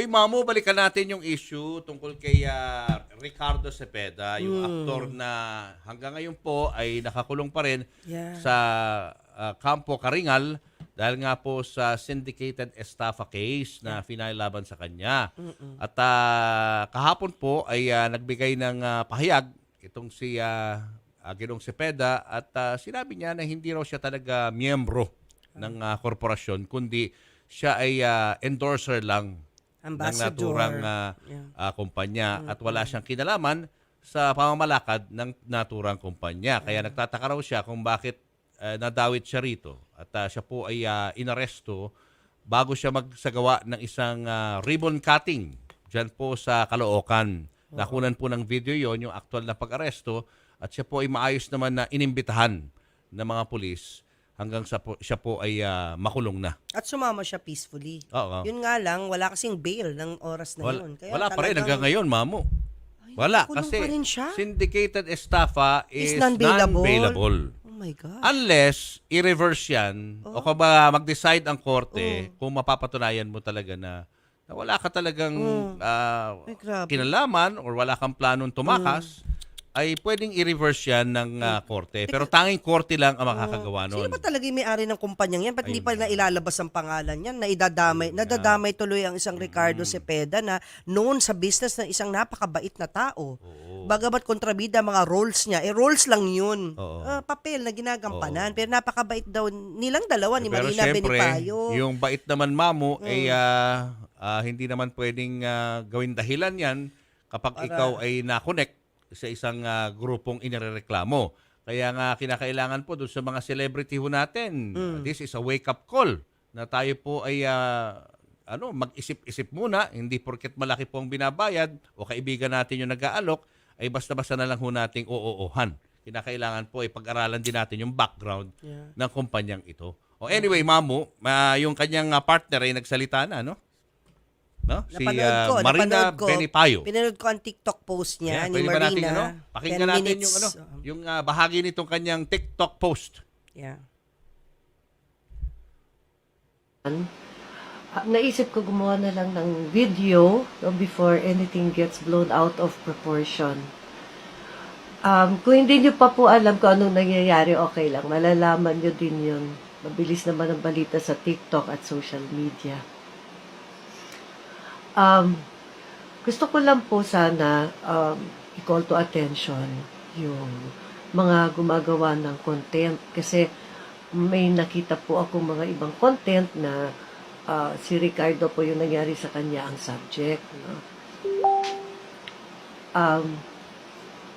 Uy, Mamo, balikan natin yung issue tungkol kay ah, Ricardo Cepeda, yung aktor na hanggang ngayon po ay nakakulong pa rin Yeah. sa ah, Campo Karingal dahil nga po sa syndicated estafa case na finailaban sa kanya. At ah, kahapon po ay ah, nagbigay ng ah, pahayag itong si ah, ah, Ginong Cepeda at ah, sinabi niya na hindi raw siya talaga miyembro ng ah, korporasyon kundi siya ay ah, endorser lang ng Ambassador. naturang ah, Yeah. ah, kumpanya at wala siyang kinalaman sa pamamalakad ng naturang kumpanya. Kaya nagtataka raw siya kung bakit ah, nadawit siya rito at ah, siya po ay ah, inaresto bago siya magsagawa ng isang ah, ribbon cutting dyan po sa Caloocan. Nakunan po ng video yon yung actual na pag-aresto at siya po ay maayos naman na inimbitahan ng mga pulis hanggang sa po, siya po ay ah, makulong na. At sumama siya peacefully. Oo. Yun nga lang, wala kasing bail ng oras na Wala, yun. Kaya wala pa rin talagang- hanggang ngayon, mamo. Wala nakulong kasi pa rin siya? syndicated estafa is, Is non-bailable? non-bailable. Oh my God. Unless i-reverse yan o kung ba mag-decide ang korte kung mapapatunayan mo talaga na, na wala ka talagang ah, Ay, grabe. kinalaman or wala kang planong tumakas, ay pwedeng i-reverse yan ng ah, korte. Pero tanging korte lang ang makakagawa nun. Sino ba talaga yung may-ari ng kumpanyang yan? Ba't hindi pa na ilalabas ang pangalan yan? Na idadamay, nadadamay tuloy ang isang Ricardo Mm. Cepeda na noon sa business ng isang napakabait na tao. Bagamat kontrabida mga roles niya, eh roles lang yun. Oo. Ah, papel na ginagampanan. Pero napakabait daw nilang dalawa ni Pero Marina syempre, Benipayo. yung bait naman mamo, ay ah, ah, hindi naman pwedeng ah, gawin dahilan yan kapag ikaw ay na-connect sa isang ah, grupong inireklamo. Kaya nga kinakailangan po doon sa mga celebrity ho natin, this is a wake-up call na tayo po ay ah, ano, mag-isip-isip muna, hindi porket malaki po ang binabayad o kaibigan natin yung nag-aalok, ay basta-basta na lang ho nating oo-ohan. Kinakailangan po ay pag-aralan din natin yung background Yeah. ng kumpanyang ito. O anyway, Mamu, ma- yung kanyang partner ay nagsalita na, no? No? Si Napanood ah, ko, Marina napanood ko. Benipayo. Pinanood ko ang TikTok post niya Yeah, ni pwede ba Marina. natin, ano? Pakinggan 10 natin minutes. yung ano, yung ah, bahagi nitong kanyang TikTok post. Yeah. Ah, naisip ko gumawa na lang ng video no, before anything gets blown out of proportion. Um, kung hindi nyo pa po alam kung anong nangyayari, okay lang. Malalaman nyo din yun. Mabilis naman ang balita sa TikTok at social media. Um, gusto ko lang po sana um, i-call to attention yung mga gumagawa ng content kasi may nakita po ako mga ibang content na ah, si Ricardo po yung nangyari sa kanya ang subject. No? Um,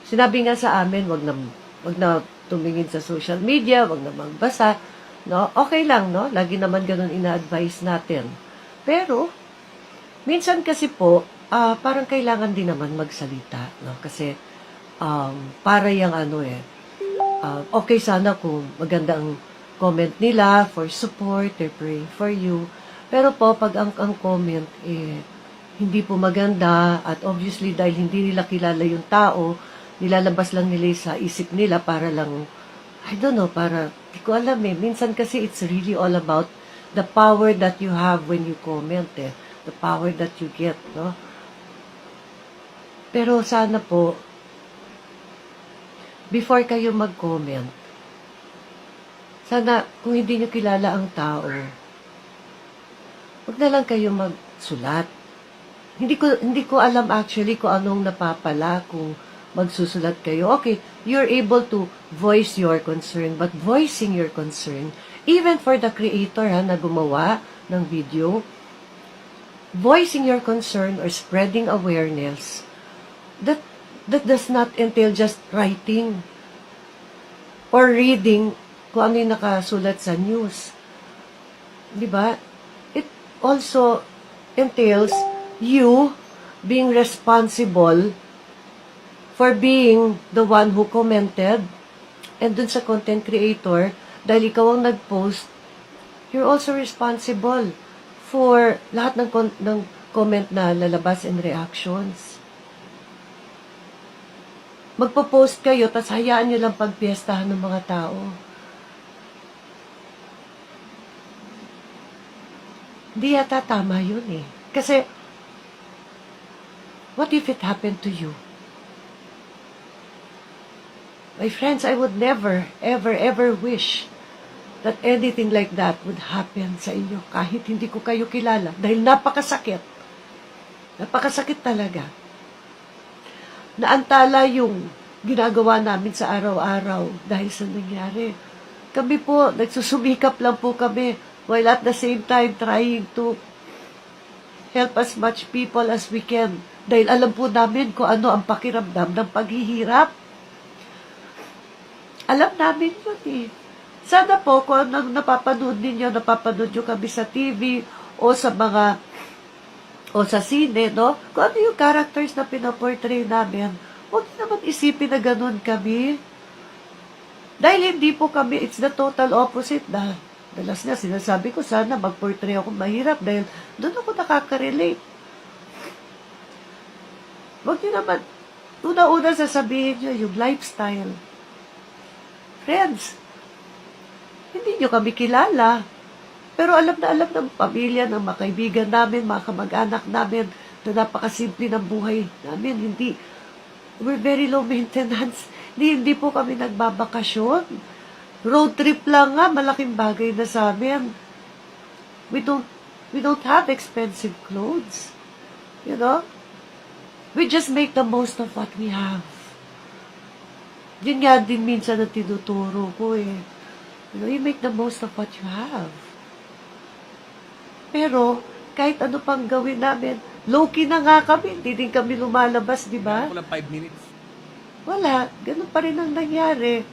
sinabi nga sa amin, wag na, wag na tumingin sa social media, wag na magbasa. No? Okay lang, no? Lagi naman ganun ina-advise natin. Pero, minsan kasi po, ah, parang kailangan din naman magsalita. No? Kasi, um, para yung ano eh, ah, okay sana kung maganda ang comment nila for support, they're praying for you. Pero po, pag ang, ang comment, eh, hindi po maganda at obviously dahil hindi nila kilala yung tao, nilalabas lang nila sa isip nila para lang, I don't know, para, di ko alam eh. Minsan kasi it's really all about the power that you have when you comment eh. The power that you get, no? Pero sana po, before kayo mag-comment, sana kung hindi nyo kilala ang tao, wag na lang kayo magsulat. Hindi ko hindi ko alam actually kung anong napapala kung magsusulat kayo. Okay, you're able to voice your concern, but voicing your concern, even for the creator ha, na gumawa ng video, voicing your concern or spreading awareness, that that does not entail just writing or reading kung ano yung nakasulat sa news. Di ba? It also entails you being responsible for being the one who commented and dun sa content creator, dahil ikaw ang nag-post, you're also responsible for lahat ng, ng comment na lalabas and reactions. Magpo-post kayo, tapos hayaan nyo lang pagpiestahan ng mga tao. Hindi yata tama yun eh. Kasi, What if it happened to you? My friends, I would never, ever, ever wish that anything like that would happen sa inyo kahit hindi ko kayo kilala dahil napakasakit. Napakasakit talaga. Naantala yung ginagawa namin sa araw-araw dahil sa nangyari. Kami po, nagsusumikap lang po kami while at the same time trying to help as much people as we can. Dahil alam po namin kung ano ang pakiramdam ng paghihirap. Alam namin yun eh. Sana po, kung anong napapanood ninyo, napapanood nyo kami sa TV o sa mga o sa sine, no? Kung ano yung characters na pinaportray namin, huwag naman isipin na ganun kami. Dahil hindi po kami, it's the total opposite na dalas nga sinasabi ko sana mag-portray ako mahirap dahil doon ako nakaka-relate. Huwag niyo naman, una-una sasabihin niyo yung lifestyle. Friends, hindi niyo kami kilala. Pero alam na alam ng pamilya, ng mga kaibigan namin, mga kamag-anak namin, na napakasimple ng buhay namin. Hindi, we're very low maintenance. Hindi, hindi po kami nagbabakasyon. Road trip lang nga, malaking bagay na sa amin. We don't, we don't have expensive clothes. You know? We just make the most of what we have. Yun nga din minsan na tinuturo ko eh. You know, you make the most of what you have. Pero, kahit ano pang gawin namin, low-key na nga kami, hindi din kami lumalabas, di ba? Kulang 5 minutes. Wala, ganun pa rin ang nangyari.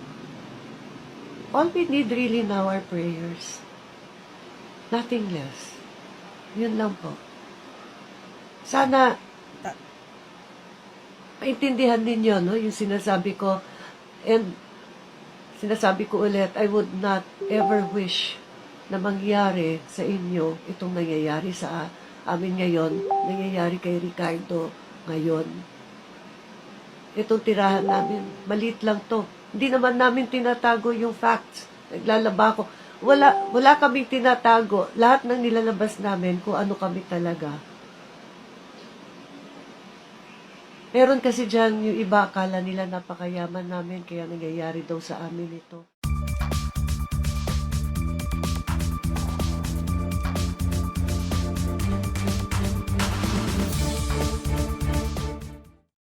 All we need really now are prayers. Nothing less. Yun lang po. Sana, maintindihan ninyo, no, yung sinasabi ko, and sinasabi ko ulit, I would not ever wish na mangyari sa inyo itong nangyayari sa amin ngayon, nangyayari kay Ricardo ngayon. Itong tirahan namin, malit lang to. Hindi naman namin tinatago yung facts. Naglalaba ko. Wala, wala kaming tinatago. Lahat ng nilalabas namin kung ano kami talaga. Meron kasi dyan yung iba akala nila napakayaman namin kaya nangyayari daw sa amin ito.